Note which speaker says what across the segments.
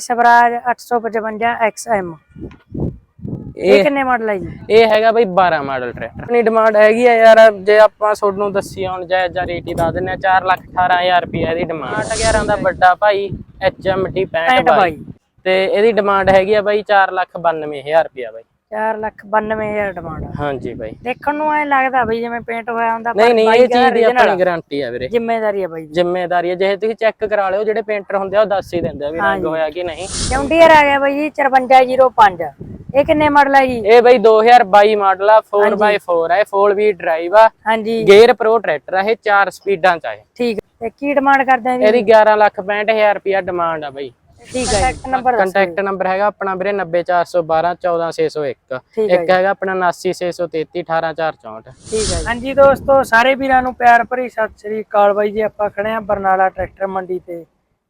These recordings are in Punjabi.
Speaker 1: ਸਵਰਾਜ 855 XM ਇਹ ਕਿੰਨੇ ਮਾਡਲ ਹੈ ਜੀ?
Speaker 2: ਇਹ ਹੈਗਾ ਬਈ 12 ਮਾਡਲ ਟਰੈਕਟਰ ਆਪਣੀ ਡਿਮਾਂਡ ਹੈਗੀ ਆ ਯਾਰ ਜੇ ਆਪਾਂ ਤੁਹਾਨੂੰ ਦੱਸੀ ਹੁਣ ਜਾਇਜ਼ ਜਾਂ ਰੇਟ ਹੀ ਦੱਸ ਦਿੰਨੇ ਆ 4 ਲੱਖ 18000 ਰੁਪਏ ਇਹਦੀ ਡਿਮਾਂਡ 11 ਦਾ ਵੱਡਾ ਭਾਈ HMT 65
Speaker 1: 65
Speaker 2: ਬਾਈ। ਤੇ ਇਹਦੀ ਡਿਮਾਂਡ ਹੈਗੀ ਆ ਬਾਈ 4 ਲੱਖ 92000 ਰੁਪਏ ਬਾਈ।
Speaker 1: 4 ਲੱਖ 92000 ਡਿਮਾਂਡ
Speaker 2: ਹਾਂਜੀ ਬਾਈ।
Speaker 1: ਦੇਖਣ ਨੂੰ ਐ ਲੱਗਦਾ ਬਈ ਜਿਵੇਂ ਪੇਂਟ ਹੋਇਆ ਹੁੰਦਾ
Speaker 2: ਨਹੀਂ ਨਹੀਂ ਇਹ ਚੀਜ਼ ਦੀ ਆਪਣੀ ਗਾਰੰਟੀ ਆ ਵੀਰੇ।
Speaker 1: ਜ਼ਿੰਮੇਵਾਰੀ ਹੈ ਬਾਈ ਜੀ
Speaker 2: ਜ਼ਿੰਮੇਵਾਰੀ ਹੈ ਜੇ ਤੁਸੀਂ ਚੈੱਕ ਕਰਾ ਲਿਓ ਜਿਹੜੇ ਪੇਂਟਰ ਹੁੰਦੇ ਆ ਉਹ ਦੱਸ ਹੀ ਦਿੰਦੇ ਆ ਵੀ ਰੰਗ ਹੋਇਆ ਕਿ ਨਹੀਂ।
Speaker 1: ਜੌਂਡੀਅਰ ਆ ਗਿਆ ਬਾਈ ਜੀ 5405 ਇਹ ਕਿੰਨੇ ਮਾਡਲ ਹੈ ਜੀ?
Speaker 2: ਇਹ ਬਈ 2022 ਮਾਡਲ ਆ 4x4 ਹੈ 4 ਵੀ ਡਰਾਈਵ ਆ।
Speaker 1: ਹਾਂਜੀ।
Speaker 2: ਗੇਅਰ ਪ੍ਰੋ ਟਰੈਕਟਰ ਆ ਇਹ 4 ਸਪੀਡਾਂ ਚ ਆ ਇਹ।
Speaker 1: ਠੀਕ ਹੈ। ਤੇ ਕੀ ਡਿਮਾਂਡ ਕਰਦੇ ਆ ਜੀ?
Speaker 2: ਇਹਦੀ 11 ਲੱਖ 65000 ਰੁਪਿਆ ਡਿਮਾਂਡ ਆ ਬਈ।
Speaker 1: ਠੀਕ ਹੈ ਕੰਟੈਕਟ ਨੰਬਰ
Speaker 2: ਕੰਟੈਕਟ ਨੰਬਰ ਹੈਗਾ ਆਪਣਾ ਵੀਰੇ 90412 14601
Speaker 1: ਠੀਕ ਹੈ
Speaker 2: ਇੱਕ ਹੈਗਾ ਆਪਣਾ 89633 18464
Speaker 1: ਠੀਕ ਹੈ ਹਾਂਜੀ ਦੋਸਤੋ ਸਾਰੇ ਵੀਰਾਂ ਨੂੰ ਪਿਆਰ ਭਰੀ ਸਤਿ ਸ੍ਰੀ ਅਕਾਲ ਬਾਈ ਜੀ। ਆਪਾਂ ਖੜੇ ਆ ਬਰਨਾਲਾ ਟਰੈਕਟਰ ਮੰਡੀ ਤੇ।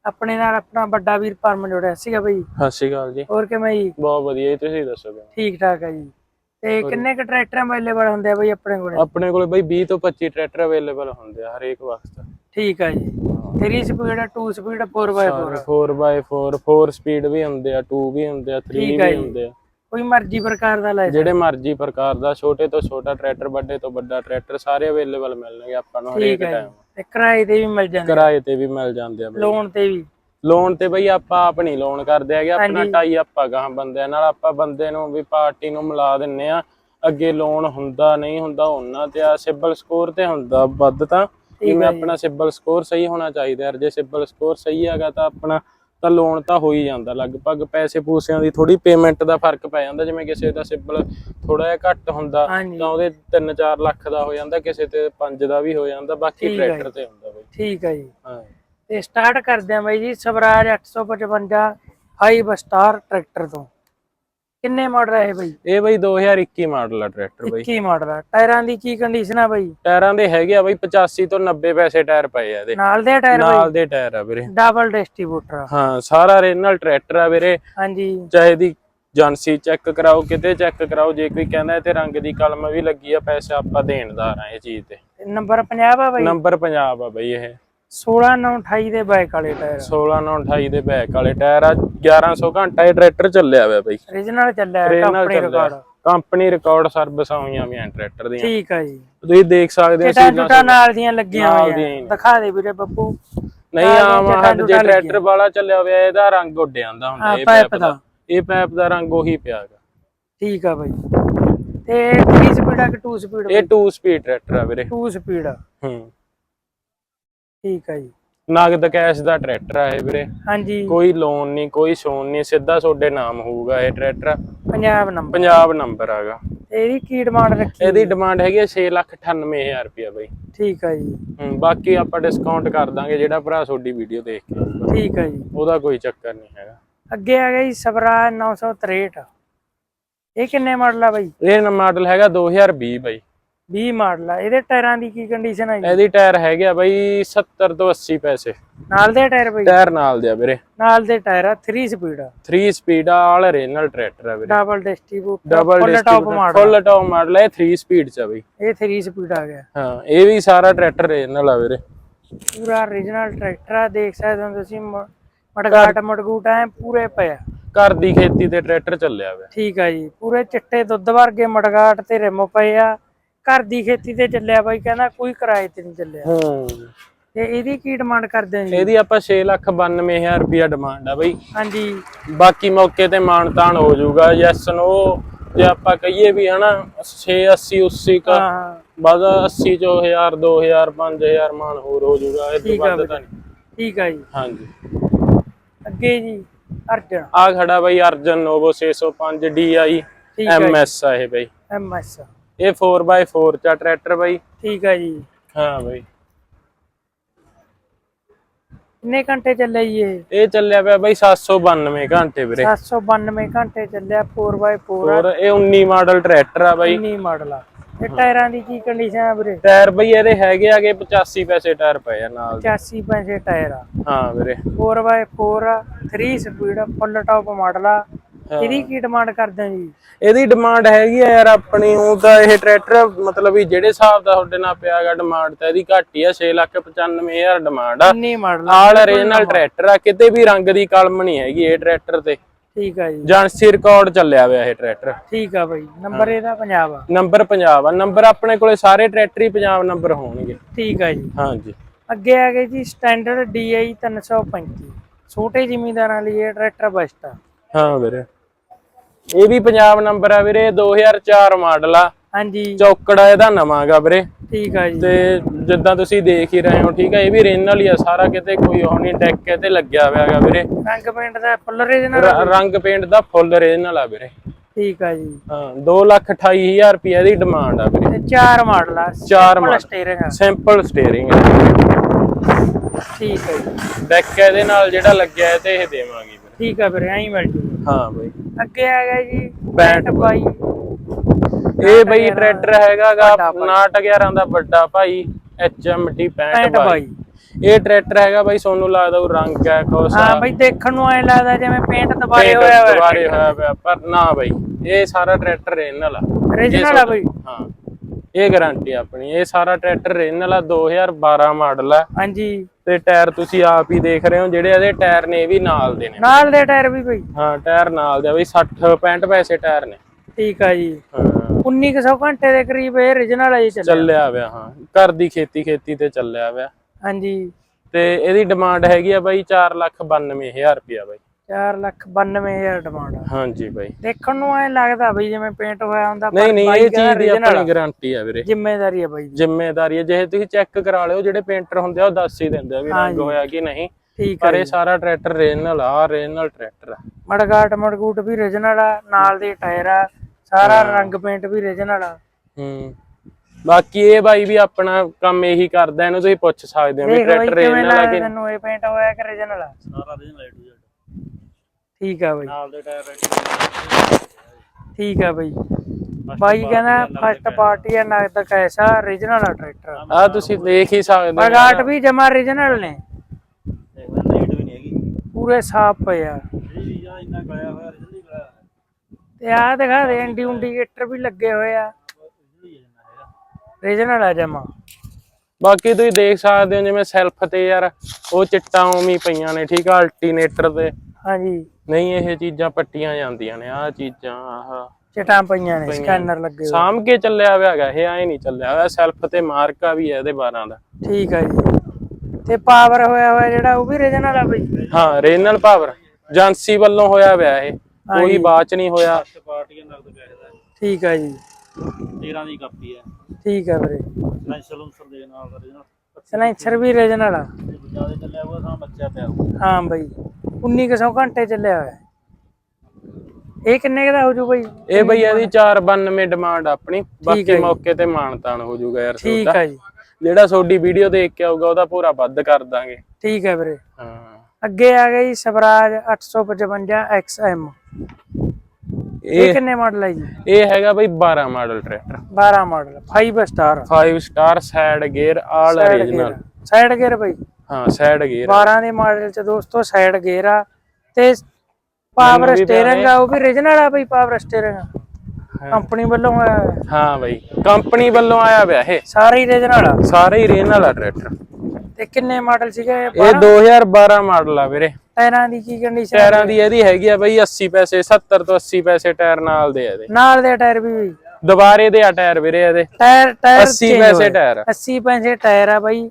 Speaker 1: ਆਪਣੇ ਨਾਲ ਆਪਣਾ ਵੱਡਾ ਵੀਰ ਪਰਮ ਜੁੜਿਆ ਸੀਗਾ ਬਾਈ
Speaker 2: ਸਤਿ ਸ਼੍ਰੀ ਅਕਾਲ ਜੀ।
Speaker 1: ਹੋਰ ਕਿਵੇਂ ਜੀ?
Speaker 2: ਬਹੁਤ ਵਧੀਆ ਜੀ ਤੁਸੀਂ ਦੱਸੋ
Speaker 1: ਠੀਕ ਠਾਕ ਹੈ ਜੀ। ਤੇ ਕਿੰਨੇ ਕ ਟਰੈਕਟਰ ਅਵੇਲੇਬਲ ਹੁੰਦੇ ਆ ਬਾਈ ਆਪਣੇ ਕੋਲੇ?
Speaker 2: ਆਪਣੇ ਕੋਲੇ ਬਈ 20 ਤੋਂ 25 ਟਰੈਕਟਰ ਅਵੇਲੇਬਲ ਹੁੰਦੇ ਆ ਹਰੇਕ ਵਕਤ
Speaker 1: ਠੀਕ ਹੈ ਜੀ। 3 speed 2 speed 4x4
Speaker 2: 4x4 4 speed ਵੀ ਹੁੰਦੇ ਆ 2 ਵੀ ਹੁੰਦੇ ਆ 3
Speaker 1: ਠੀਕ ਹੈ
Speaker 2: ਵੀ। ਹੁੰਦੇ ਆ।
Speaker 1: ਕੋਈ ਮਰਜ਼ੀ ਪ੍ਰਕਾਰ ਦਾ ਲੈ
Speaker 2: ਜਿਹੜੇ ਮਰਜ਼ੀ ਪ੍ਰਕਾਰ ਦਾ ਛੋਟੇ ਤੋਂ ਛੋਟਾ ਟਰੈਕਟਰ ਵੱਡੇ ਤੋਂ ਵੱਡਾ ਟਰੈਕਟਰ ਸਾਰੇ ਅਵੇਲੇਬਲ ਮਿਲਣਗੇ ਆਪਾਂ ਨੂੰ ਹਰੇਕ ਟਾਈਮ
Speaker 1: ਤੇ ਕਿਰਾਏ ਤੇ ਵੀ ਮਿਲ ਜਾਂਦੇ
Speaker 2: ਕਿਰਾਏ ਤੇ ਵੀ ਮਿਲ ਜਾਂਦੇ ਆ
Speaker 1: ਲੋਨ ਤੇ ਵੀ।
Speaker 2: ਲੋਨ ਤੇ ਬਈ ਆਪਾਂ ਆਪ ਨਹੀਂ ਲੋਨ ਕਰਦੇ ਹੈਗੇ ਆਪਣਾ। ਟਾਈ ਆਪਾਂ ਗਾਂ ਬੰਦਿਆਂ ਨਾਲ ਆਪਾਂ ਬੰਦੇ ਨੂੰ ਵੀ ਪਾਰਟੀ ਨੂੰ ਮਿਲਾ ਦਿੰਨੇ ਆ। ਅੱਗੇ ਲੋਨ ਹੁੰਦਾ ਨਹੀਂ ਹੁੰਦਾ ਉਹਨਾਂ ਤੇ ਆ ਸਿਬਲ ਸਕੋਰ ਤੇ ਹੁੰਦਾ ਵੱਧ ਤਾਂ। ਜਿਵੇਂ ਆਪਣਾ ਸਿਬਲ ਸਕੋਰ ਸਹੀ ਹੋਣਾ ਚਾਹੀਦਾ ਯਾਰ ਜੇ ਸਿਬਲ ਸਕੋਰ ਸਹੀ ਹੈਗਾ ਤਾਂ ਆਪਣਾ ਤਾਂ ਲੋਨ ਤਾਂ ਹੋ ਹੀ ਜਾਂਦਾ। ਲਗਭਗ ਪੈਸੇ ਪੂਸਿਆਂ ਦੀ ਥੋੜੀ ਪੇਮੈਂਟ ਦਾ ਫ਼ਰਕ ਪੈ ਜਾਂਦਾ ਜਿਵੇਂ ਕਿਸੇ ਦਾ ਸਿਬਲ ਥੋੜਾ ਜਿਹਾ ਘੱਟ ਹੁੰਦਾ ਤਾਂ ਉਹਦੇ 3-4 ਲੱਖ ਦਾ ਹੋ ਜਾਂਦਾ ਕਿਸੇ ਤੇ 5 ਦਾ ਵੀ ਹੋ ਜਾਂਦਾ ਬਾਕੀ ਟਰੈਕਟਰ ਤੇ ਹੁੰਦਾ ਬਈ।
Speaker 1: ਠੀਕ ਹੈ ਜੀ।
Speaker 2: ਹਾਂ।
Speaker 1: ਤੇ ਸਟਾਰਟ ਕਰਦੇ ਆ ਬਾਈ ਜੀ ਸਵਰਾਜ 855 ਹਾਈਵ ਸਟਾਰ ਟਰੈਕਟਰ ਤੋਂ। ਕਿੰਨੇ ਮਾਡਲ ਹੈ ਇਹ ਬਾਈ?
Speaker 2: ਇਹ ਬਈ 2021 ਮਾਡਲ ਆ ਟਰੈਕਟਰ ਬਈ।
Speaker 1: 21 ਮਾਡਲ ਆ। ਟਾਇਰਾਂ ਦੀ ਕੀ ਕੰਡੀਸ਼ਨ ਆ ਬਾਈ?
Speaker 2: ਟਾਇਰਾਂ ਦੇ ਹੈਗੇ ਆ ਬਈ 85 ਤੋਂ 90 ਪੈਸੇ ਟਾਇਰ ਪਏ ਆ ਇਹਦੇ।
Speaker 1: ਨਾਲ ਦੇ ਟਾਇਰ ਬਾਈ?
Speaker 2: ਨਾਲ ਦੇ ਟਾਇਰ ਆ ਵੀਰੇ।
Speaker 1: ਡਬਲ ਡਿਸਟ੍ਰੀਬਿਊਟਰ
Speaker 2: ਹਾਂ ਸਾਰਾ ਰੀਨਲ ਟਰੈਕਟਰ ਆ ਵੀਰੇ।
Speaker 1: ਹਾਂਜੀ।
Speaker 2: ਚਾਹੇ ਦੀ ਏਜੰਸੀ ਚੈੱਕ ਕਰਾਓ ਕਿਤੇ ਚੈੱਕ ਕਰਾਓ ਜੇ ਕੋਈ ਕਹਿੰਦਾ ਇਹ ਤੇ ਰੰਗ ਦੀ ਕਲਮ ਵੀ ਲੱਗੀ ਆ ਪੈਸੇ ਆਪਾਂ ਦੇਣਦਾਰ ਆ ਇਹ ਚੀਜ਼ ਤੇ।
Speaker 1: ਨੰਬਰ 50 ਆ ਬਾਈ?
Speaker 2: ਨੰਬਰ ਪੰਜਾਬ ਆ ਬਈ ਇਹ।
Speaker 1: 16928 ਦੇ ਬਾਈਕ ਵਾਲੇ ਟਾਇਰ
Speaker 2: 1628 ਦੇ ਬੈਕ ਵਾਲੇ ਟਾਇਰ ਆ 1100 ਘੰਟਾ ਇਹ ਟਰੈਕਟਰ ਚੱਲਿਆ ਹੋਇਆ ਬਈ।
Speaker 1: Origignal ਚੱਲਿਆ company record
Speaker 2: company record service ਆਈਆਂ ਵੀ ਟਰੈਕਟਰ ਦੀਆਂ।
Speaker 1: ਠੀਕ ਆ ਜੀ।
Speaker 2: ਤੁਸੀਂ ਦੇਖ ਸਕਦੇ ਹੋ ਸੀਟਾਂ
Speaker 1: ਨਾਲ ਦੀਆਂ ਲੱਗੀਆਂ ਹੋਈਆਂ। ਦਿਖਾ ਦੇ ਵੀਰੇ ਬੱਬੂ।
Speaker 2: ਨਹੀਂ ਆਮ ਹੱਡ ਜੇ ਟਰੈਕਟਰ ਵਾਲਾ ਚੱਲਿਆ ਹੋਇਆ ਇਹਦਾ ਰੰਗ ਉੱਡ ਜਾਂਦਾ ਹੁੰਦਾ ਇਹ ਪੈਪ
Speaker 1: ਦਾ।
Speaker 2: ਦਾ। ਇਹ ਪੈਪ ਦਾ ਰੰਗ ਉਹੀ ਪਿਆ ਹੈਗਾ।
Speaker 1: ਠੀਕ ਆ ਬਾਈ। ਤੇ 3 ਸਪੀਡ ਆ ਕਿ 2 ਸਪੀਡ
Speaker 2: ਇਹ 2 ਸਪੀਡ ਟਰੈਕਟਰ ਆ ਵੀਰੇ।
Speaker 1: 2 ਸਪੀਡ
Speaker 2: ਹੂੰ।
Speaker 1: ਠੀਕ ਆ ਜੀ।
Speaker 2: ਨਗਦ ਕੈਸ਼ ਦਾ ਟਰੈਕਟਰ ਆ ਇਹ ਵੀਰੇ।
Speaker 1: ਹਾਂਜੀ।
Speaker 2: ਕੋਈ ਲੋਨ ਨਹੀਂ ਕੋਈ ਸ਼ੋਨ ਨਹੀਂ ਸਿੱਧਾ ਤੁਹਾਡੇ ਨਾਮ ਹੋਊਗਾ ਇਹ tractor
Speaker 1: Punjab number
Speaker 2: Punjab number ਆਗਾ।
Speaker 1: ਤੇ ਇਹਦੀ ਕੀ ਡਿਮਾਂਡ ਰੱਖੀ
Speaker 2: ਇਹਦੀ ਡਿਮਾਂਡ ਹੈਗੀ 6,98,000 ਰੁਪਇਆ ਬਈ।
Speaker 1: ਠੀਕ ਆ ਜੀ।
Speaker 2: ਹੂੰ ਬਾਕੀ ਆਪਾਂ ਡਿਸਕਾਊਂਟ ਕਰ ਦਾਂਗੇ ਜਿਹੜਾ ਭਰਾ ਤੁਹਾਡੀ ਵੀਡੀਓ ਦੇਖ ਕੇ ਆਊਗਾ।
Speaker 1: ਠੀਕ ਆ ਜੀ।
Speaker 2: ਉਹਦਾ ਕੋਈ ਚੱਕਰ ਨਹੀਂ ਹੈਗਾ।
Speaker 1: ਅੱਗੇ ਆ ਗਿਆ ਜੀ ਸਵਰਾਜ 963 ਇਹ ਕਿੰਨੇ ਮਾਡਲ ਆ ਬਾਈ?
Speaker 2: ਇਹ ਮਾਡਲ ਹੈਗਾ 2020 ਬਾਈ।
Speaker 1: 20 ਮਾਡਲ ਆ। ਇਹਦੇ ਟਾਇਰਾਂ ਦੀ ਕੀ ਕੰਡੀਸ਼ਨ ਆ ਜੀ?
Speaker 2: ਇਹਦੀ ਟਾਇਰ ਹੈਗੇ ਆ ਬਾਈ 70 ਤੋਂ 80 ਪੈਸੇ।
Speaker 1: ਨਾਲ ਦੇ ਟਾਇਰ ਬਾਈ?
Speaker 2: ਟਾਇਰ ਨਾਲ ਦੇ ਆ ਵੀਰੇ।
Speaker 1: ਨਾਲ ਦੇ ਟਾਇਰ ਆ 3 ਸਪੀਡ ਆ।
Speaker 2: 3 ਸਪੀਡ ਆਲ ਰੀਨਲ ਟਰੈਕਟਰ ਆ ਵੀਰੇ।
Speaker 1: Double distributor
Speaker 2: double
Speaker 1: full top model
Speaker 2: full top model ਹੈ 3 ਸਪੀਡ ਚ ਆ ਬਈ।
Speaker 1: ਇਹ 3 ਸਪੀਡ ਆ ਗਿਆ।
Speaker 2: ਹਾਂ ਇਹ ਵੀ ਸਾਰਾ ਟਰੈਕਟਰ ਰੀਨਲ ਆ ਵੀਰੇ।
Speaker 1: ਪੂਰਾ origignal ਟਰੈਕਟਰ ਆ ਦੇਖ ਸਕਦੇ ਹੋ ਤੁਸੀਂ ਮ- ਮੜਗਾਟ ਮੜਗੂਟ ਐ ਪੂਰੇ ਪਿਆ
Speaker 2: ਘਰ ਦੀ ਖੇਤੀ ਤੇ ਟਰੈਕਟਰ ਚੱਲਿਆ ਹੋਇਆ।
Speaker 1: ਠੀਕ ਆ ਜੀ ਪੂਰੇ ਚਿੱਟੇ ਦੁੱਧ ਵਰਗੇ ਮੜਗਾਟ ਤੇ ਰਿਮ ਪਏ ਆ। ਘਰ ਦੀ ਖੇਤੀ ਤੇ ਚੱਲਿਆ ਬਾਈ ਕਹਿੰਦਾ ਕੋਈ ਕਿਰਾਏ ਤੇ ਨਹੀਂ ਚੱਲਿਆ।
Speaker 2: ਹੂੰ।
Speaker 1: ਤੇ ਇਹਦੀ ਕੀ ਡਿਮਾਂਡ ਕਰਦੇ ਆ ਜੀ?
Speaker 2: ਇਹਦੀ ਆਪਾਂ 6,92,000 ਰੁਪਿਆ ਡਿਮਾਂਡ ਆ ਬਈ।
Speaker 1: ਹਾਂਜੀ।
Speaker 2: ਬਾਕੀ ਮੌਕੇ ਤੇ ਮਾਨਤਾਨ ਹੋ ਜਾਊਗਾ ਯੈਸ ਨੋ ਜੇ ਆਪਾਂ ਕਹੀਏ ਵੀ ਹਨਾ 6 80 80
Speaker 1: ਹਾਂ
Speaker 2: ਕਾ
Speaker 1: ਹਾਂ
Speaker 2: ਬਾਅਦ 80 ਚੋਂ 1000 2000 5000 ਮਾਨ ਹੋਰ ਹੋ ਜਾਊਗਾ ਇਹ ਤੋਂ
Speaker 1: ਠੀਕ ਆ
Speaker 2: ਵੱਧ। ਤਾਂ ਨਹੀਂ।
Speaker 1: ਠੀਕ ਆ ਜੀ।
Speaker 2: ਹਾਂਜੀ।
Speaker 1: ਅੱਗੇ ਜੀ ਅਰਜਨ।
Speaker 2: ਆ ਖੜਾ ਬਈ ਅਰਜਨ ਨੋਵੋ 605 DI
Speaker 1: ਠੀਕ ਆ
Speaker 2: MS ਆ ਇਹ ਬਈ।
Speaker 1: ਐਮਐਸ
Speaker 2: ਇਹ 4x4 ਚਾ ਟਰੈਕਟਰ ਬਈ।
Speaker 1: ਠੀਕ ਆ ਜੀ।
Speaker 2: ਹਾਂ ਬਈ।
Speaker 1: ਕਿੰਨੇ ਘੰਟੇ ਚੱਲਿਆ ਜੀ ਇਹ?
Speaker 2: ਇਹ ਚੱਲਿਆ ਪਿਆ ਬਈ 792 ਘੰਟੇ ਵੀਰੇ।
Speaker 1: 792 ਘੰਟੇ ਚੱਲਿਆ 4x4 ਆ।
Speaker 2: ਹੋਰ ਇਹ 19 ਮਾਡਲ ਟਰੈਕਟਰ ਆ ਬਾਈ।
Speaker 1: ਇੰਨੀ ਮਾਡਲ ਆ। ਤੇ ਟਾਇਰਾਂ ਦੀ ਕੀ ਕੰਡੀਸ਼ਨ ਆ ਵੀਰੇ?
Speaker 2: ਟਾਇਰ ਬਈ ਇਹਦੇ ਹੈਗੇ ਆਗੇ 85 ਪੈਸੇ ਟਾਇਰ ਪਏ ਆ ਨਾਲ
Speaker 1: 85 ਪੈਸੇ ਟਾਇਰ ਆ।
Speaker 2: ਹਾਂ ਵੀਰੇ।
Speaker 1: 4x4 ਆ 3 ਸਪੀਡ ਫੁੱਲ ਟਾਪ ਮਾਡਲ ਆ। ਇਹਦੀ ਕੀ ਡਿਮਾਂਡ ਕਰਦੇ ਹੋ ਜੀ?
Speaker 2: ਇਹਦੀ ਡਿਮਾਂਡ ਹੈਗੀ ਆ ਯਾਰ ਆਪਣੀ ਉਹ ਤਾਂ ਇਹ ਟਰੈਕਟਰ ਮਤਲਬ ਵੀ ਜਿਹੜੇ ਹਿਸਾਬ ਦਾ ਤੁਹਾਡੇ ਨਾਲ ਪਿਆਗਾ ਡਿਮਾਂਡ ਤਾਂ ਇਹਦੀ ਘੱਟ ਹੀ ਆ 695000 ਡਿਮਾਂਡ ਆ।
Speaker 1: ਕਿੰਨੀ ਮਾਡਲ
Speaker 2: ਆਲ ਰੀਜਨਲ ਟਰੈਕਟਰ ਆ ਕਿਤੇ ਵੀ ਰੰਗ ਦੀ ਕਲਮ ਨਹੀਂ ਹੈਗੀ ਇਹ ਟਰੈਕਟਰ ਤੇ।
Speaker 1: ਠੀਕ ਆ ਜੀ।
Speaker 2: ਜਾਂਸੀ ਰਿਕਾਰਡ ਚੱਲਿਆ ਹੋਇਆ ਇਹ ਟਰੈਕਟਰ
Speaker 1: ਠੀਕ ਆ ਬਾਈ ਨੰਬਰ ਇਹਦਾ ਪੰਜਾਬ ਆ।
Speaker 2: ਨੰਬਰ ਪੰਜਾਬ ਆ ਨੰਬਰ ਆਪਣੇ ਕੋਲੇ ਸਾਰੇ ਟਰੈਕਟਰ ਹੀ ਪੰਜਾਬ ਨੰਬਰ ਹੋਣਗੇ।
Speaker 1: ਠੀਕ ਆ ਜੀ।
Speaker 2: ਹਾਂਜੀ।
Speaker 1: ਅੱਗੇ ਆ ਗਏ ਜੀ ਸਟੈਂਡਰਡ DI 335 ਛੋਟੇ ਜ਼ਿਮੀਂਦਾਰਾਂ ਲਈ ਇਹ ਟਰੈਕਟਰ ਬੈਸਟ ਆ।
Speaker 2: ਹਾਂ ਵੀਰੇ। ਇਹ ਵੀ ਪੰਜਾਬ ਨੰਬਰ ਆ ਵੀਰੇ 2004 ਮਾਡਲ ਆ।
Speaker 1: ਹਾਂਜੀ।
Speaker 2: ਚੌਕੜਾ ਇਹਦਾ ਨਵਾਂ ਗਾ ਵੀਰੇ।
Speaker 1: ਠੀਕ ਆ ਜੀ।
Speaker 2: ਤੇ ਜਿੱਦਾਂ ਤੁਸੀਂ ਦੇਖ ਹੀ ਰਹੇ ਹੋ ਠੀਕ ਹੈ ਇਹ ਵੀ ਰੇਨਲ ਹੀ ਆ ਸਾਰਾ ਕਿਤੇ ਕੋਈ ਉਹ ਨਹੀਂ ਡੈਕ ਤੇ ਲੱਗਿਆ ਹੋਇਆ ਹੈਗਾ ਵੀਰੇ।
Speaker 1: ਰੰਗ ਪੇਂਟ ਦਾ ਫੁੱਲ ਰੀਜਨਲ
Speaker 2: ਰ- ਰੰਗ ਪੇਂਟ ਦਾ ਫੁੱਲ ਰੇਨਲ ਆ ਵੀਰੇ।
Speaker 1: ਠੀਕ ਆ ਜੀ।
Speaker 2: ਹਾਂ 228000 ਰੁਪਏ ਦੀ ਡਿਮਾਂਡ ਆ ਵੀਰੇ।
Speaker 1: ਚਾਰ ਮਾਡਲ ਆ
Speaker 2: ਚਾਰ ਮਾਡਲ।
Speaker 1: ਸਟੀਅਰਿੰਗ ਆ।
Speaker 2: ਸਿੰਪਲ ਸਟੀਅਰਿੰਗ ਹੈ
Speaker 1: ਠੀਕ ਆ ਜੀ।
Speaker 2: ਡੈਕ ਇਹਦੇ ਨਾਲ ਜਿਹੜਾ ਲੱਗਿਆ ਤੇ ਇਹ ਦੇਵਾਂਗੇ।
Speaker 1: ਠੀਕ ਆ ਵੀਰੇ ਐਂ ਮਿਲ ਜੂ
Speaker 2: ਹਾਂ ਬਈ।
Speaker 1: ਅੱਗੇ ਆ ਗਿਆ ਜੀ
Speaker 2: ਪੈਂਟ
Speaker 1: ਪੈਂਟ ਬਾਈ।
Speaker 2: ਇਹ ਬਈ ਟਰੈਕਟਰ ਹੈਗਾਗਾ 911 ਦਾ ਵੱਡਾ ਭਾਈ HMT 65
Speaker 1: ਪੈਂਟ
Speaker 2: ਬਾਈ।
Speaker 1: ਬਾਈ।
Speaker 2: ਇਹ ਟਰੈਕਟਰ ਹੈਗਾ ਬਾਈ ਸੋਨੂੰ ਲੱਗਦਾ ਉਹ ਰੰਗ ਹੈ ਕੋਸਾ
Speaker 1: ਹਾਂ ਬਈ ਦੇਖਣ ਨੂੰ ਐ ਲੱਗਦਾ ਜਿਵੇਂ ਪੇਂਟ ਦੁਬਾਰੇ ਹੋਇਆ ਹੋਇਆ
Speaker 2: ਦੁਬਾਰੇ ਹੋਇਆ ਪਿਆ ਪਰ ਨਾ ਬਾਈ ਇਹ ਸਾਰਾ ਟਰੈਕਟਰ ਰੇਨਲ ਆ।
Speaker 1: ਰੀਜਨਲ ਆ ਬਈ।
Speaker 2: ਹਾਂ ਇਹ ਗਾਰੰਟੀ ਆਪਣੀ ਇਹ ਸਾਰਾ ਟਰੈਕਟਰ ਰੇਨਲ ਆ 2012 ਮਾਡਲ ਆ।
Speaker 1: ਹਾਂਜੀ।
Speaker 2: ਤੇ ਟਾਇਰ ਤੁਸੀਂ ਆਪ ਹੀ ਦੇਖ ਰਹੇ ਹੋ ਜਿਹੜੇ ਇਹਦੇ ਟਾਇਰ ਨੇ ਇਹ ਵੀ ਨਾਲ ਦੇ ਨੇ।
Speaker 1: ਨਾਲ ਦੇ ਟਾਇਰ ਵੀ ਬਈ
Speaker 2: ਹਾਂ ਟਾਇਰ ਨਾਲ ਦੇ ਆ ਬਈ 60 65 ਪੈਸੇ ਟਾਇਰ ਨੇ।
Speaker 1: ਠੀਕ ਆ ਜੀ।
Speaker 2: ਹਾਂ।
Speaker 1: 1900 ਘੰਟੇ ਦੇ ਕਰੀਬ ਇਹ ਰੀਜਨਲ ਆ ਜੀ ਚੱਲਿਆ।
Speaker 2: ਚੱਲਿਆ ਹੋਇਆ ਹਾਂ। ਘਰ ਦੀ ਖੇਤੀ ਖੇਤੀ ਤੇ ਚੱਲਿਆ ਹੋਇਆ
Speaker 1: ਹਾਂਜੀ।
Speaker 2: ਤੇ ਇਹਦੀ ਡਿਮਾਂਡ ਹੈਗੀ ਆ ਬਾਈ 492000 ਰੁਪਿਆ ਬਾਈ।
Speaker 1: 4 ਲੱਖ 92000 ਡਿਮਾਂਡ ਆ।
Speaker 2: ਹਾਂਜੀ ਬਾਈ।
Speaker 1: ਦੇਖਣ ਨੂੰ ਐ ਲੱਗਦਾ ਬਈ ਜਿਵੇਂ ਪੇਂਟ ਹੋਇਆ ਹੁੰਦਾ
Speaker 2: ਨਹੀਂ ਨਹੀਂ
Speaker 1: ਬਾਈ
Speaker 2: ਇਹ ਚੀਜ਼ ਦੀ
Speaker 1: original
Speaker 2: ਆਪਣੀ ਗਾਰੰਟੀ ਆ ਵੀਰੇ।
Speaker 1: ਜ਼ਿੰਮੇਵਾਰੀ ਆ ਬਾਈ ਦੀ।
Speaker 2: ਜ਼ਿੰਮੇਵਾਰੀ ਹੈ ਜੇ ਤੁਸੀਂ ਚੈੱਕ ਕਰਾ ਲਿਓ ਜਿਹੜੇ ਪੇਂਟਰ ਹੁੰਦੇ ਆ ਉਹ ਦੱਸ ਹੀ ਦਿੰਦੇ ਆ ਵੀ ਰੰਗ ਹੋਇਆ ਕਿ ਨਹੀਂ।
Speaker 1: ਠੀਕ ਆ
Speaker 2: ਪਰ ਇਹ ਸਾਰਾ ਟਰੈਕਟਰ ਰੇਨਲ ਆ ਰੇਨਲ ਟਰੈਕਟਰ ਆ।
Speaker 1: ਮੜਗਾਟ ਮੜਗੂਟ ਵੀ ਰੀਜਨਲ ਆ ਨਾਲ ਦੇ ਟਾਇਰ ਆ ਸਾਰਾ ਰੰਗ ਪੇਂਟ ਵੀ ਰੀਜਨਲ ਆ।
Speaker 2: ਹੂੰ। ਬਾਕੀ ਇਹ ਬਾਈ ਵੀ ਆਪਣਾ ਕੰਮ ਇਹੀ ਕਰਦਾ ਇਹਨੂੰ ਤੁਸੀਂ ਪੁੱਛ ਸਕਦੇ ਹੋ ਵੀ
Speaker 1: ਦੇਖ ਬਾਈ
Speaker 2: ਟਰੈਕਟਰ
Speaker 1: ਕਿਵੇਂ
Speaker 2: ਰੇਨਲ ਆ
Speaker 1: ਲੱਗਦਾ
Speaker 2: ਕਿ
Speaker 1: ਤੈਨੂੰ ਇਹ ਪੇਂਟ ਹੋਇਆ ਕਿ ਰੀਜਨਲ ਆ?
Speaker 3: ਸਾਰਾ ਦਿਨ ਲਾਈਟ ਜੱਟ
Speaker 1: ਠੀਕ ਆ ਬਾਈ।
Speaker 3: ਨਾਲ ਦੇ ਟਾਇਰ
Speaker 1: ਠੀਕ ਆ ਬਾਈ। ਬਾਈ ਕਹਿੰਦਾ ਫਸਟ ਪਾਰਟੀ ਆ ਨਗਦ ਕੈਸਾ ਆ ਟਰੈਕਟਰ
Speaker 2: ਆ ਤੁਸੀਂ ਦੇਖ ਹੀ ਸਕਦੇ ਹੋ।
Speaker 1: ਮੜਗਾਟ ਵੀ ਜਮਾ ਰੀਜਨਲ ਨੇ।
Speaker 3: ਵੀ ਨਹੀਂ ਹੈਗੀ।
Speaker 1: ਪੂਰੇ ਸਾਫ਼ ਪਏ ਆ।
Speaker 3: ਇਹ ਵੀ ਜਾਂ ਇੰਨਾ ਗਾਇਆ ਹੋਇਆ ਰਿਜਲੀ ਗਾਇਆ ਹੋਇਆ।
Speaker 1: ਤੇ ਆਹ ਦਿਖਾ ਦੇ ਇੰਡੀ ਇੰਡੀਕੇਟਰ ਵੀ ਲੱਗੇ ਹੋਏ ਆ। ਰੀਜਨਲ ਆ ਜਮਾ।
Speaker 2: ਬਾਕੀ ਤੁਸੀਂ ਦੇਖ ਸਕਦੇ ਹੋ ਜਿਵੇਂ ਸੈਲਫ ਤੇ ਯਾਰ ਉਹ ਚਿੱਟਾਂ ਉਮੀ ਪਈਆਂ ਨੇ ਠੀਕ ਆ ਅਲਟਰਨੇਟਰ ਤੇ।
Speaker 1: ਹਾਂਜੀ।
Speaker 2: ਨਹੀਂ ਇਹ ਚੀਜ਼ਾਂ ਪੱਟੀਆਂ ਜਾਂਦੀਆਂ ਨੇ ਆਹ ਚੀਜ਼ਾਂ ਆਹ
Speaker 1: ਚਟਾਂ ਪਈਆਂ ਨੇ ਸਕੈਨਰ ਲੱਗੇ ਹੋਏ।
Speaker 2: ਸਾਂਭ ਕੇ ਚੱਲਿਆ ਹੋਇਆ ਹੈਗਾ ਇਹ ਐ ਨਹੀਂ ਚੱਲਿਆ ਹੋਇਆ ਸੈਲਫ ਤੇ ਮਾਰਕਾ ਵੀ ਹੈ ਇਹਦੇ 12 ਦਾ।
Speaker 1: ਠੀਕ ਆ ਜੀ। ਤੇ ਪਾਵਰ ਹੋਇਆ ਹੋਇਆ ਜਿਹੜਾ ਉਹ ਵੀ ਰੀਜਨਲ ਆ ਬਈ?
Speaker 2: ਹਾਂ ਰੇਨਲ ਪਾਵਰ ਏਜੰਸੀ ਵੱਲੋਂ ਹੋਇਆ ਹੋਇਆ ਇਹ ਕੋਈ ਬਾਚ ਨਹੀਂ ਹੋਇਆ।
Speaker 3: ਪਾਰਟੀਆਂ ਨਗਦ ਪੈਸੇ ਦਾ
Speaker 1: ਠੀਕ ਆ ਜੀ।
Speaker 3: 13 ਦੀ ਕਾਪੀ ਹੈ।
Speaker 1: ਠੀਕ ਆ ਵੀਰੇ।
Speaker 3: ਲਾਇਸੈਂਸ ਉਨਸਰ ਦੇ ਨਾਲ ਰਿਜਨਲ
Speaker 1: ਸਲੈਂਸਰ ਵੀ ਰੀਜਨਲ ਆ।
Speaker 3: ਜ਼ਿਆਦਾ ਚੱਲਿਆ ਹੋਇਆ ਤਾਂ ਬੱਚਾ ਪਿਆ ਹੋਊ
Speaker 1: ਹਾਂ ਬਈ। 1900 ਘੰਟੇ ਚੱਲਿਆ ਹੋਇਆ। ਇਹ ਕਿੰਨੇ ਕੁ ਦਾ ਹੋ ਜੂ ਬਈ?
Speaker 2: ਇਹ ਬਈ ਇਹਦੀ 492 ਡਿਮਾਂਡ ਆਪਣੀ। ਬਾਕੀ ਮੌਕੇ ਤੇ ਮਾਨਤਾਨ ਹੋ ਜਾਊਗਾ ਯਾਰ
Speaker 1: ਠੀਕ ਆ ਜੀ।
Speaker 2: ਜਿਹੜਾ ਤੁਹਾਡੀ ਵੀਡੀਓ ਦੇਖ ਕੇ ਆਊਗਾ ਉਹਦਾ ਪੂਰਾ ਵੱਧ ਕਰ ਦਾਂਗੇ।
Speaker 1: ਠੀਕ ਆ ਵੀਰੇ।
Speaker 2: ਹਾਂ।
Speaker 1: ਅੱਗੇ ਆ ਗਈ ਸਵਰਾਜ 855 XM ਇਹ
Speaker 2: ਇਹ
Speaker 1: ਕਿੰਨੇ ਮਾਡਲ ਹੈ ਜੀ?
Speaker 2: ਇਹ ਹੈਗਾ ਬਈ 12 model tractor.
Speaker 1: 12 model 5 star
Speaker 2: 5 star side gear all original
Speaker 1: side gear ਬਈ।
Speaker 2: ਹਾਂ ਸਾਈਡ ਗੇਅਰ
Speaker 1: 12 ਦੇ ਮਾਡਲ ਚ ਦੋਸਤੋ ਸਾਈਡ ਗੇਅਰ ਆ। ਤੇ ਪਾਵਰ ਸਟੀਅਰਿੰਗ ਆ ਉਹ ਵੀ ਰੀਜਨਲ ਆ ਬਈ ਪਾਵਰ ਸਟੀਅਰਿੰਗ ਕੰਪਨੀ ਵੱਲੋਂ ਹੋਇਆ ਹੋਇਆ।
Speaker 2: ਹਾਂ ਬਈ ਕੰਪਨੀ ਵੱਲੋਂ ਆਇਆ ਪਿਆ ਇਹ।
Speaker 1: ਸਾਰੇ ਹੀ ਰੀਜਨਲ ਆ।
Speaker 2: ਸਾਰੇ ਹੀ ਰੇਨਲ ਆ ਟਰੈਕਟਰ
Speaker 1: ਤੇ ਕਿੰਨੇ ਮਾਡਲ ਸੀਗੇ? ਇਹ
Speaker 2: ਇਹ 2012 ਮਾਡਲ ਆ ਵੀਰੇ।
Speaker 1: ਟਾਇਰਾਂ ਦੀ ਕੀ ਕੰਡੀਸ਼ਨ
Speaker 2: ਟਾਇਰਾਂ ਦੀ ਇਹਦੀ ਹੈਗੀ ਆ ਬਈ 80 ਪੈਸੇ 70 ਤੋਂ 80 ਪੈਸੇ ਟਾਇਰ ਨਾਲ ਦੇ ਇਹਦੇ।
Speaker 1: ਨਾਲ ਦੇ ਟਾਇਰ ਵੀ
Speaker 2: ਦੁਬਾਰੇ ਦੇ ਆ ਟਾਇਰ ਵੀਰੇ ਇਹਦੇ।
Speaker 1: ਟਾਇਰ ਟਾਇਰ
Speaker 2: 80 ਪੈਸੇ ਟਾਇਰ।
Speaker 1: 80 ਪੈਸੇ ਟਾਇਰ ਆ ਬਾਈ।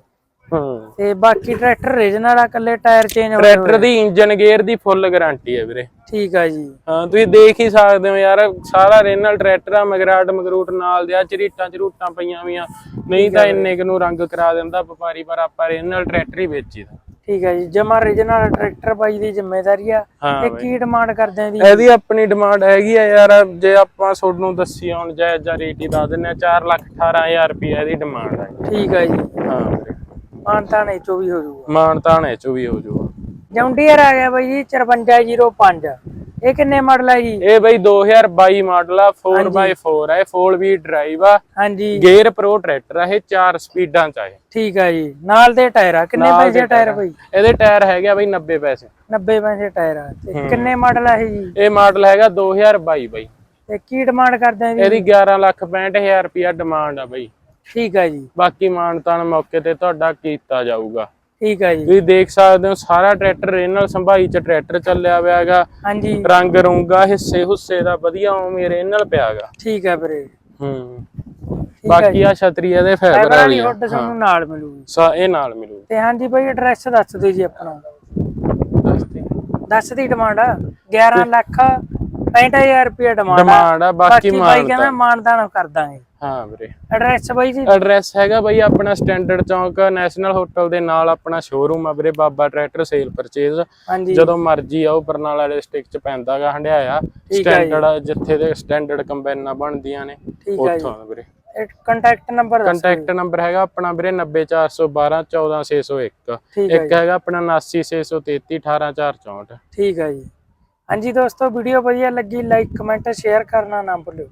Speaker 2: ਹੂੰ।
Speaker 1: ਤੇ ਬਾਕੀ ਟਰੈਕਟਰ ਰੀਜਨਲ ਆ ਕੱਲੇ ਟਾਇਰ ਚੇਂਜ ਹੋਏ
Speaker 2: ਟਰੈਕਟਰ ਦੀ ਇੰਜਨ ਗੇਅਰ ਦੀ ਫੁੱਲ ਗਾਰੰਟੀ ਹੈ ਵੀਰੇ।
Speaker 1: ਠੀਕ ਆ ਜੀ।
Speaker 2: ਹਾਂ ਤੁਸੀਂ ਦੇਖ ਹੀ ਸਕਦੇ ਹੋ ਯਾਰ ਸਾਰਾ ਰੇਨਲ ਟਰੈਕਟਰ ਆ ਮਗਰਾਟ ਮਗਰੂਟ ਨਾਲ ਦੇ ਆ ਚਰੀਟਾਂ ਚਰੂਟਾਂ ਪਈਆਂ ਵੀਆਂ। ਨਹੀਂ ਤਾਂ ਇੰਨੇ ਕੁ ਨੂੰ ਰੰਗ ਕਰਾ ਦਿੰਦਾ ਵਪਾਰੀ ਪਰ ਆਪਾਂ ਰੇਨਲ ਟਰੈਕਟਰ ਹੀ ਵੇਚੀਦਾ
Speaker 1: ਠੀਕ ਆ ਜੀ ਜਮਾ ਰੀਜਨਲ ਟਰੈਕਟਰ ਬਾਈ ਦੀ ਜ਼ਿੰਮੇਵਾਰੀ ਆ।
Speaker 2: ਹਾਂ
Speaker 1: ਇਹ ਕੀ ਡਿਮਾਂਡ ਕਰਦੇ ਆ ਦੀ
Speaker 2: ਇਹਦੀ ਆਪਣੀ ਡਿਮਾਂਡ ਹੈਗੀ ਆ ਯਾਰ ਜੇ ਆਪਾਂ ਤੁਹਾਨੂੰ ਦੱਸੀ ਹੁਣ ਜਾਇਜ਼ ਜਾਂ ਰੇਟ ਹੀ ਦੱਸ ਦਿੰਨੇ ਆ 4 ਲੱਖ 18000 ਰੁਪਏ ਇਹਦੀ ਡਿਮਾਂਡ ਹੈ
Speaker 1: ਠੀਕ ਆ ਜੀ।
Speaker 2: ਹਾਂ ਵੀਰੇ
Speaker 1: ਮਾਨਤਾ ਨੇ ਚੋ ਵੀ ਹੋ ਜਾਊਗਾ।
Speaker 2: ਮਾਨਤਾਨ ਇਹ ਚੋਂ ਵੀ ਹੋ ਜਾਊਗਾ।
Speaker 1: ਜੌਂਡੀਅਰ ਆ ਗਿਆ ਬਾਈ ਜੀ 5405 ਇਹ ਕਿੰਨੇ ਮਾਡਲ ਹੈ ਜੀ?
Speaker 2: ਇਹ ਬਈ 2022 ਮਾਡਲ ਆ 4x4 ਹੈ 4 ਵੀ ਡਰਾਈਵ ਆ।
Speaker 1: ਹਾਂਜੀ।
Speaker 2: ਗੇਅਰ ਪ੍ਰੋ ਟਰੈਕਟਰ ਆ ਇਹ 4 ਸਪੀਡਾਂ ਚ ਆ ਇਹ।
Speaker 1: ਠੀਕ ਹੈ ਜੀ। ਨਾਲ ਦੇ ਟਾਇਰ ਆ। ਕਿੰਨੇ
Speaker 2: ਨਾਲ
Speaker 1: ਪੈਸੇ
Speaker 2: ਦੇ
Speaker 1: ਟਾਇਰ
Speaker 2: ਟਾਇਰ।
Speaker 1: ਬਈ?
Speaker 2: ਇਹਦੇ ਟਾਇਰ ਹੈਗੇ ਆ ਬਈ 90 ਪੈਸੇ।
Speaker 1: 90 ਪੈਸੇ ਟਾਇਰ ਆ। ਤੇ ਕਿੰਨੇ ਮਾਡਲ ਆ ਇਹ ਜੀ?
Speaker 2: ਇਹ ਮਾਡਲ ਹੈਗਾ 2022 ਬਈ
Speaker 1: ਤੇ ਕੀ ਡਿਮਾਂਡ ਕਰਦੇ ਆ ਜੀ?
Speaker 2: ਇਹਦੀ 11 ਲੱਖ 65000 ਰੁਪਿਆ ਡਿਮਾਂਡ ਆ ਬਈ।
Speaker 1: ਠੀਕ ਹੈ ਜੀ।
Speaker 2: ਬਾਕੀ ਮਾਨਤਾਨ ਮੌਕੇ ਤੇ ਤੁਹਾਡਾ ਕੀਤਾ ਜਾਊਗਾ।
Speaker 1: ਠੀਕ ਹੈ ਜੀ।
Speaker 2: ਤੁਸੀਂ ਦੇਖ ਸਕਦੇ ਹੋ ਸਾਰਾ ਟਰੈਕਟਰ ਰੇਨਲ ਸੰਭਾਈ ਚ ਟਰੈਕਟਰ ਚੱਲਿਆ ਹੋਇਆ ਹੈਗਾ।
Speaker 1: ਹਾਂਜੀ।
Speaker 2: ਰੰਗ ਰੂੰਗਾ ਹਿੱਸੇ ਹੁੱਸੇ ਦਾ ਵਧੀਆ ਉਵੇਂ ਰੇਨਲ ਪਿਆ ਹੈਗਾ।
Speaker 1: ਠੀਕ ਹੈ ਵੀਰੇ।
Speaker 2: ਹੂੰ। ਬਾਕੀ ਆ ਛਤਰੀ ਇਹਦੇ ਫਾਈਬਰ ਵਾਲੀ
Speaker 1: ਹੁੱਡ ਤੁਹਾਨੂੰ ਨਾਲ ਮਿਲੂਗੀ।
Speaker 2: ਸਾ ਇਹ ਨਾਲ ਮਿਲੂ
Speaker 1: ਤੇ ਹਾਂਜੀ ਬਈ ਐਡਰੈਸ ਦੱਸ ਦਿਓ ਜੀ ਆਪਣਾ।
Speaker 2: ਦੱਸ ਦੇ
Speaker 1: ਦੀ ਡਿਮਾਂਡ 11 ਲੱਖ 65000 ਰੁਪਏ ਡਿਮਾਂਡ
Speaker 2: ਡਿਮਾਂਡ ਆ। ਬਾਕੀ ਮਾਨ
Speaker 1: ਕਹਿੰਦਾ ਮਾਨਦਾਨ ਕਰ ਦਾਂਗੇ
Speaker 2: ਹਾਂ ਵੀਰੇ।
Speaker 1: ਐਡਰੈਸ ਬਾਈ ਜੀ?
Speaker 2: ਐਡਰੈਸ ਹੈਗਾ ਬਈ ਆਪਣਾ ਸਟੈਂਡਰਡ ਚੌਂਕ ਨੈਸ਼ਨਲ ਹੋਟਲ ਦੇ ਨਾਲ ਆਪਣਾ ਸ਼ੋਰੂਮ ਆ ਵੀਰੇ ਬਾਬਾ ਟਰੈਕਟਰ ਸੇਲ ਪਰਚੇਜ਼
Speaker 1: ਹਾਂਜੀ।
Speaker 2: ਜਦੋਂ ਮਰਜ਼ੀ ਆਓ ਬਰਨਾਲਾ ਡਿਸਟ੍ਰਿਕਟ ਚ ਪੈਂਦਾਗਾ ਹੰਡਿਆਇਆ।
Speaker 1: ਠੀਕ ਹੈ ਜੀ।
Speaker 2: ਸਟੈਂਡਰਡ ਜਿੱਥੇ ਦੇ ਸਟੈਂਡਰਡ ਕੰਬਾਈਨਾਂ ਬਣਦੀਆਂ ਨੇ
Speaker 1: ਠੀਕ ਹੈ
Speaker 2: ਉੱਥੋਂ ਆ ਵੀਰੇ।
Speaker 1: ਜੀ ਕੰਟੈਕਟ ਨੰਬਰ ਦੱਸ
Speaker 2: ਕੰਟੈਕਟ ਨੰਬਰ ਹੈਗਾ ਆਪਣਾ ਵੀਰੇ 90412 14601
Speaker 1: ਠੀਕ ਹੈ
Speaker 2: ਇੱਕ ਹੈਗਾ ਆਪਣਾ 79633 18464
Speaker 1: ਠੀਕ ਹੈ ਜੀ। ਹਾਂਜੀ ਦੋਸਤੋ ਵੀਡੀਓ ਵਧੀਆ ਲੱਗੀ ਲਾਈਕ ਕਮੈਂਟ ਸ਼ੇਅਰ ਕਰਨਾ ਨਾ ਭੁੱਲਿਓ।